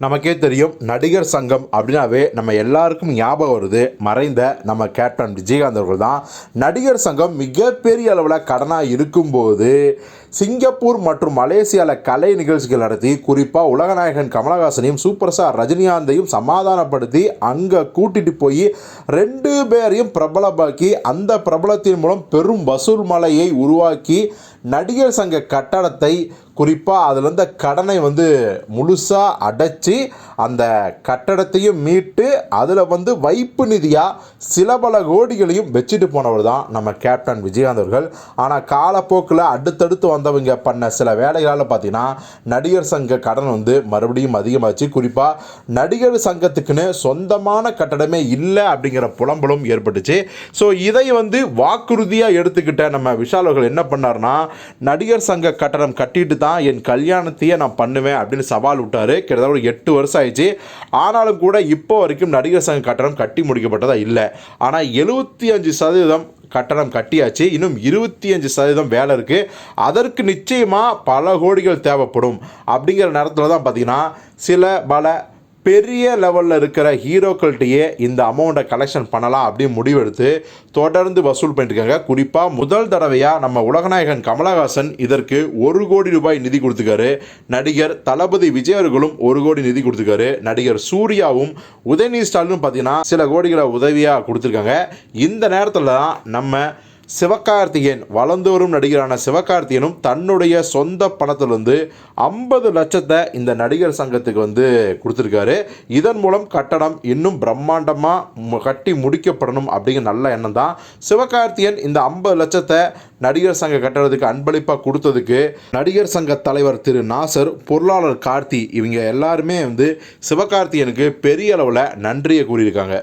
நமக்கே தெரியும் நடிகர் சங்கம் அப்படின்னாவே நம்ம எல்லாருக்கும் ஞாபகம் வருது. மறைந்த நம்ம கேப்டன் விஜயகாந்த் அவர்கள் தான் நடிகர் சங்கம் மிகப்பெரிய அளவில் கடனாக இருக்கும்போது சிங்கப்பூர் மற்றும் மலேசியாவில் கலை நிகழ்ச்சிகள் நடத்தி குறிப்பாக உலகநாயகன் கமலஹாசனையும் சூப்பர் ஸ்டார் ரஜினிகாந்தையும் சமாதானப்படுத்தி அங்கே கூட்டிட்டு போய் ரெண்டு பேரையும் பிரபலமாக்கி அந்த பிரபலத்தின் மூலம் பெரும் வசூல் மலையை உருவாக்கி நடிகர் சங்க கட்டடத்தை குறிப்பாக அதில் இருந்த கடனை வந்து முழுசாக அடைச்சி அந்த கட்டடத்தையும் மீட்டு அதில் வந்து வைப்பு நிதியாக சில பல கோடிகளையும் வச்சுட்டு போனவர் தான் நம்ம கேப்டன் விஜயகாந்த் அவர்கள். ஆனால் காலப்போக்கில் அடுத்தடுத்து வந்தவங்க பண்ண சில வேலைகளால் பார்த்தீங்கன்னா நடிகர் சங்க கடன் வந்து மறுபடியும் அதிகமாச்சு. குறிப்பாக நடிகர் சங்கத்துக்குன்னு சொந்தமான கட்டடமே இல்லை அப்படிங்கிற புலம்பலும் ஏற்பட்டுச்சு. ஸோ இதை வந்து வாக்குறுதியாக எடுத்துக்கிட்ட நம்ம விஷால் அவர்கள் என்ன பண்ணார்னா நடிகர் சங்க கட்டடம் கட்டிட்டு தான் என் கல்யாணத்தையே நான் பண்ணுவேன் அப்படின்னு சவால் விட்டார். கிட்டத்தட்ட ஒரு எட்டு வருஷம் ஆயிடுச்சு. ஆனாலும் கூட இப்போ வரைக்கும் நடிகர் சங்க கட்டணம் கட்டி முடிக்கப்பட்டதா? இல்லை. ஆனால் எழுபத்தி அஞ்சு சதவீதம் கட்டணம் கட்டியாச்சு. இன்னும் இருபத்தி அஞ்சு சதவீதம் வேலை இருக்குது அதற்கு நிச்சயமாக பல கோடிகள் தேவைப்படும். அப்படிங்கிற நேரத்தில் தான் பார்த்திங்கன்னா சில பல பெரிய லெவலில் இருக்கிற ஹீரோக்கள்கிட்டயே இந்த அமௌண்ட்டை கலெக்ஷன் பண்ணலாம் அப்படின்னு முடிவெடுத்து தொடர்ந்து வசூல் பண்ணிட்டு இருக்காங்க குறிப்பாக முதல் தடவையாக நம்ம உலகநாயகன் கமலஹாசன் இதற்கு ஒரு கோடி ரூபாய் நிதி கொடுத்துருக்காரு. நடிகர் தளபதி விஜய் அவர்களும் ஒரு கோடி நிதி கொடுத்துருக்காரு. நடிகர் சூர்யாவும் உதயநிதி ஸ்டாலினும் பார்த்தீங்கன்னா சில கோடிகளை உதவியாக கொடுத்துருக்காங்க. இந்த நேரத்தில் தான் நம்ம சிவகார்த்திகேயன் வளர்ந்து வரும் நடிகரான சிவகார்த்திகேயனும் தன்னுடைய சொந்த பணத்திலிருந்து ஐம்பது லட்சத்தை இந்த நடிகர் சங்கத்துக்கு வந்து கொடுத்துருக்காரு. இதன் மூலம் கட்டடம் இன்னும் பிரம்மாண்டமாக கட்டி முடிக்கப்படணும் அப்படிங்கிற நல்ல எண்ணம் தான். சிவகார்த்திகேயன் இந்த ஐம்பது லட்சத்தை நடிகர் சங்க கட்டடத்துக்கு அன்பளிப்பாக கொடுத்ததுக்கு நடிகர் சங்க தலைவர் திரு நாசர் பொருளாளர் கார்த்தி இவங்க எல்லாருமே வந்து சிவகார்த்திகேயனுக்கு பெரிய அளவில் நன்றியை கூறியிருக்காங்க.